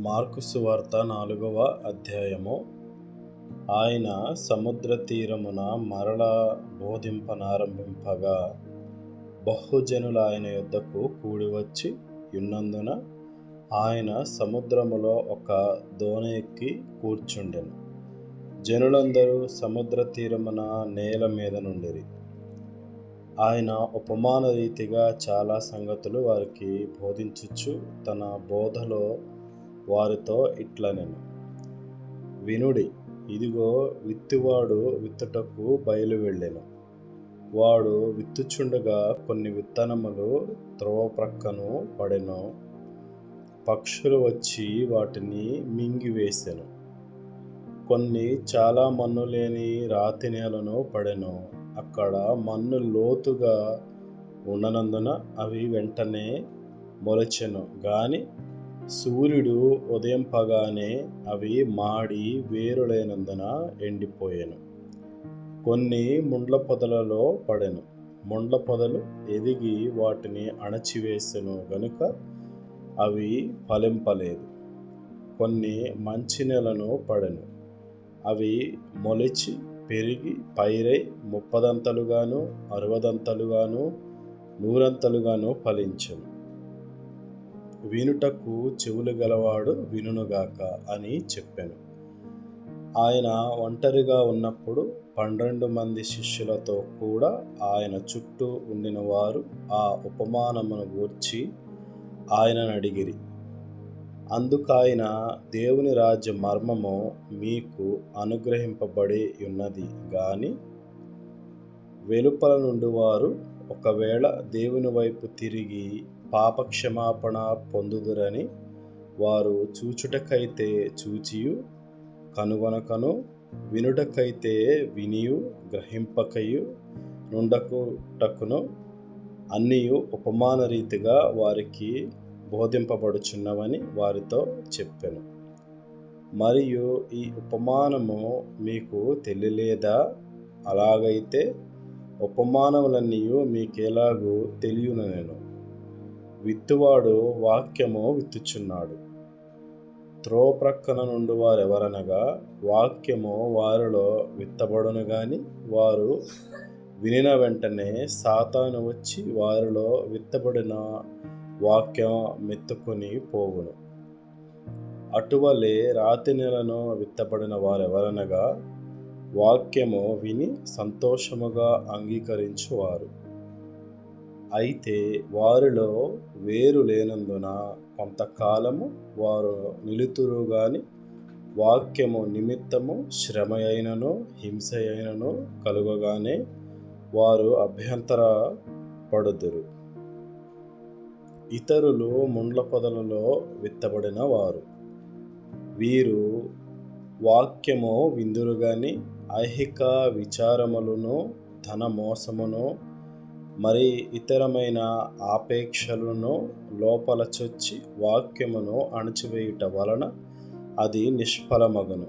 Mark సువార్త నాలుగవ అధ్యాయము. ఆయన సముద్ర తీరమున మరల బోధింపనారంభింపగా బహుజనులు ఆయన యొద్దకు కూడివచ్చి ఉన్నందున ఆయన సముద్రములో ఒక దోణ ఎక్కి కూర్చుండెను. జనులందరూ సముద్ర తీరమున నేల మీద నుండిరి. ఆయన ఉపమాన రీతిగా చాలా సంగతులు వారికి బోధించుచు తన బోధలో వారితో ఇట్లనెను వినుడి ఇదిగో విత్తువాడు విత్తుటకు బయలు వెళ్ళెను వాడు విత్తుచుండగా కొన్ని విత్తనములు త్రోవ ప్రక్కను పడెను. పక్షులు వచ్చి వాటిని మింగివేసెను. కొన్ని చాలా మన్ను లేని రాతి నేలను పడెను. అక్కడ మన్ను లోతుగా ఉండనందున అవి వెంటనే మొలచెను. కానీ సూర్యుడు ఉదయం పగానే అవి మాడి వేరులేనందున ఎండిపోయాను. కొన్ని ముండ్ల పొదలలో పడెను. ముండ్ల పొదలు ఎదిగి వాటిని అణచివేసెను గనుక అవి ఫలింపలేదు. కొన్ని మంచి నెలను పడెను. అవి మొలిచి పెరిగి పైరై ముప్పదంతలుగాను అరవదంతలుగాను నూరంతలుగాను ఫలించను. వినుటకు చెవులు గలవాడు వినుగాక అని చెప్పాను. ఆయన ఒంటరిగా ఉన్నప్పుడు పన్నెండు మంది శిష్యులతో కూడా ఆయన చుట్టూ ఉండిన వారు ఆ ఉపమానమును గూర్చి ఆయనను అడిగిరి. అందుకైన దేవుని రాజ్య మర్మము మీకు అనుగ్రహింపబడి ఉన్నది కానీ వెలుపల నుండి వారు ఒకవేళ దేవుని వైపు తిరిగి పాపక్షమాపణ పొందుదురని వారు చూచుటకైతే చూచియు కనుగొనకను వినుటకైతే వినియు గ్రహింపకయు నుండకుటకును అన్నీయు ఉపమాన రీతిగా వారికి బోధింపబడుచున్నవని వారితో చెప్పాను. మరియు ఈ ఉపమానము మీకు తెలియలేదా? అలాగైతే ఉపమానములన్నీ మీకెలాగూ తెలియను నేను విత్తువాడు వాక్యము విత్తుచున్నాడు. త్రో ప్రక్కన నుండి వారెవరనగా వాక్యము వారిలో విత్తబడును గాని వారు వినిన వెంటనే సాతాను వచ్చి వారిలో విత్తబడిన వాక్యం మెత్తుకొని పోవును. అటువలే రాతి నెలను విత్తబడిన వారెవరనగా వాక్యము విని సంతోషముగా అంగీకరించువారు. అయితే వారిలో వేరు లేనందున కొంతకాలము వారు నిలుతురు గాని వాక్యము నిమిత్తము శ్రమ అయినను హింస అయినను కలుగగానే వారు అభ్యంతర పడుదురు. ఇతరులు ముండ్ల పొదలలో విత్తబడిన వారు. వీరు వాక్యము విందురు గాని ఐహిక విచారములను ధన మోసమును మరి ఇతరమైన ఆపేక్షలను లోపల చొచ్చి వాక్యమును అణచివేయుట వలన అది నిష్ఫలమగును.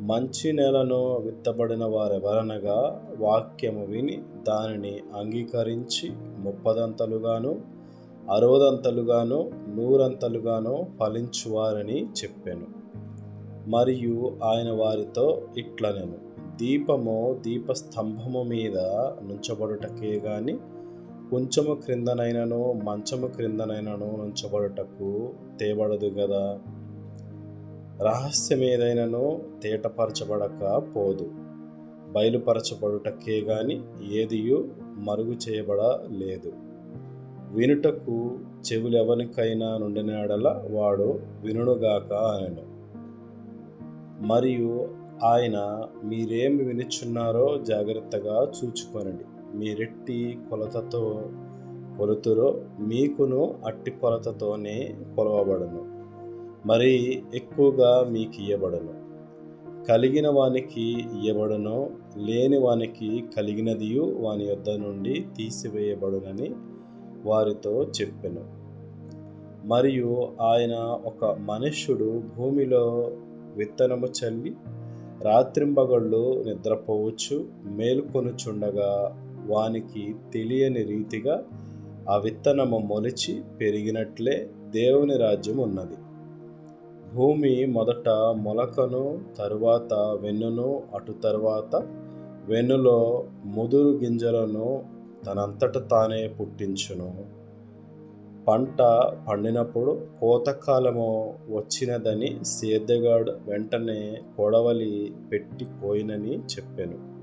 మంచి నెలను విత్తబడిన వారెవరనగా వాక్యము విని దానిని అంగీకరించి ముప్పదంతలుగాను అరవదంతలుగాను నూరంతలుగాను ఫలించువారని చెప్పాను. మరియు ఆయన వారితో ఇట్లనెను. దీపము దీపస్తంభము మీద నుంచబడుటకే గాని కొంచెము క్రిందనైనను మంచము క్రిందనైనను నుంచబడుటకు తేబడదు కదా రహస్యమేదైనను తేటపరచబడక పోదు. బయలుపరచబడుటకే గాని ఏదియు మరుగు చేయబడలేదు. వినుటకు చెవులెవనికైనా నుండినాడల వాడు వినుగాక అనెను. మరియు ఆయన మీరేమి వినుచున్నారో జాగ్రత్తగా చూచుకొనండి. మీరెట్టి కొలతతో కొలుతురో మీకును అట్టి కొలతతోనే కొలవబడను. మరి ఎక్కువగా మీకు ఇయ్యబడను కలిగిన వానికి ఇయ్యబడను లేని వానికి కలిగినదియు వాని యొద్ద నుండి తీసివేయబడునని వారితో చెప్పెను. మరియు ఆయన ఒక మనుష్యుడు భూమిలో విత్తనము చల్లి రాత్రింబగళ్ళు నిద్రపోవచ్చు మేల్కొనుచుండగా వానికి తెలియని రీతిగా ఆ విత్తనము మొలిచి పెరిగినట్లే దేవుని రాజ్యం ఉన్నది. భూమి మొదట మొలకను తరువాత వెన్నును అటు తరువాత వెన్నులో ముదురు గింజలను తనంతట తానే పుట్టించును. పంట పండినప్పుడు కోతకాలము వచ్చినదని సేద్యగాడు వెంటనే కొడవలి పెట్టి పోయినని చెప్పెను.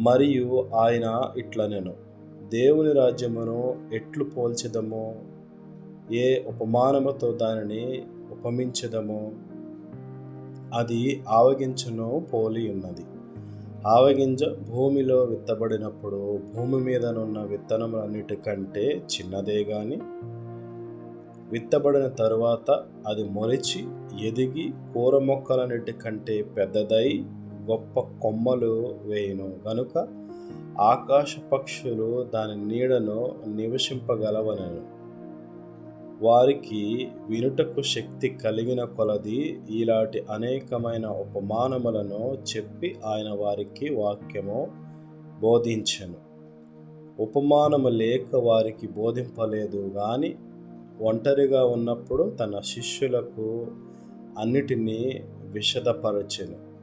మరియు ఆయన ఇట్లనెను దేవుని రాజ్యమును ఎట్లు పోల్చెదము? ఏ ఉపమానముతో దానిని ఉపమించదమో? అది ఆవగించను పోలి ఉన్నది ఆవగింజ భూమిలో విత్తబడినప్పుడు భూమి మీదనున్న విత్తనములన్నిటికంటే చిన్నదే గాని విత్తబడిన తరువాత అది మొలిచి ఎదిగి కూర మొక్కలన్నిటికంటే పెద్దదై గొప్ప కొమ్మలు వేయును. గనుక ఆకాశ పక్షులు దాని నీడను నివసింపగలవనను. వారికి వినుటకు శక్తి కలిగిన కొలది ఇలాంటి అనేకమైన ఉపమానములను చెప్పి ఆయన వారికి వాక్యము బోధించెను. ఉపమానము లేక వారికి బోధింపలేదు గాని ఒంటరిగా ఉన్నప్పుడు తన శిష్యులకు అన్నిటినీ విషదపరచెను.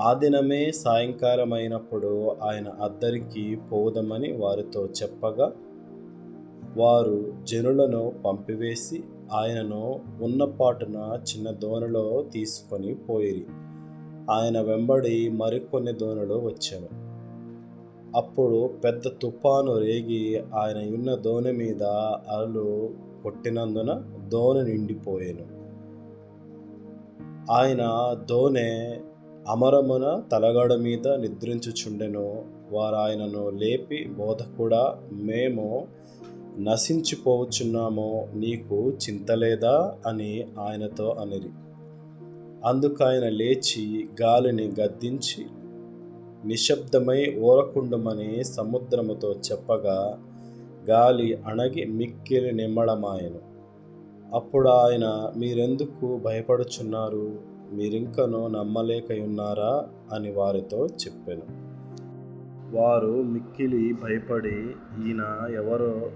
ఆ దినమే సాయంకాలమైనప్పుడు ఆయన అద్దరికి పోదమని వారితో చెప్పగా వారు జనులను పంపివేసి ఆయనను ఉన్నపాటున చిన్న దోణిలో తీసుకొని పోయిరి. ఆయన వెంబడి మరికొన్ని దోణులు వచ్చాను. అప్పుడు పెద్ద తుఫాను రేగి ఆయన ఉన్న దోణి మీద అలలు కొట్టినందున దోణి నిండిపోయాను. ఆయన దోణె అమరమున తలగడ మీద నిద్రించుచుండెను. వారు ఆయనను లేపి బోధకుడా మేము నశించిపోవచ్చున్నామో నీకు చింతలేదా అని ఆయనతో అనిరి. అందుకైన లేచి గాలిని గద్దించి నిశ్శబ్దమై ఓరకుండమని సముద్రముతో చెప్పగా గాలి అణగి మిక్కిలి నిమ్మడమాయను అప్పుడు ఆయన మీరెందుకు భయపడుచున్నారు? మీరింకను నమ్మలేకయున్నారా అని వారితో చెప్పాను. వారు మిక్కిలి భయపడి ఈయన ఎవరో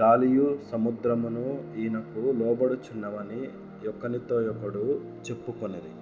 గాలియు సముద్రమును ఈయనకు లోబడుచున్నవని ఒకనితో ఒకడు చెప్పుకొనిరి.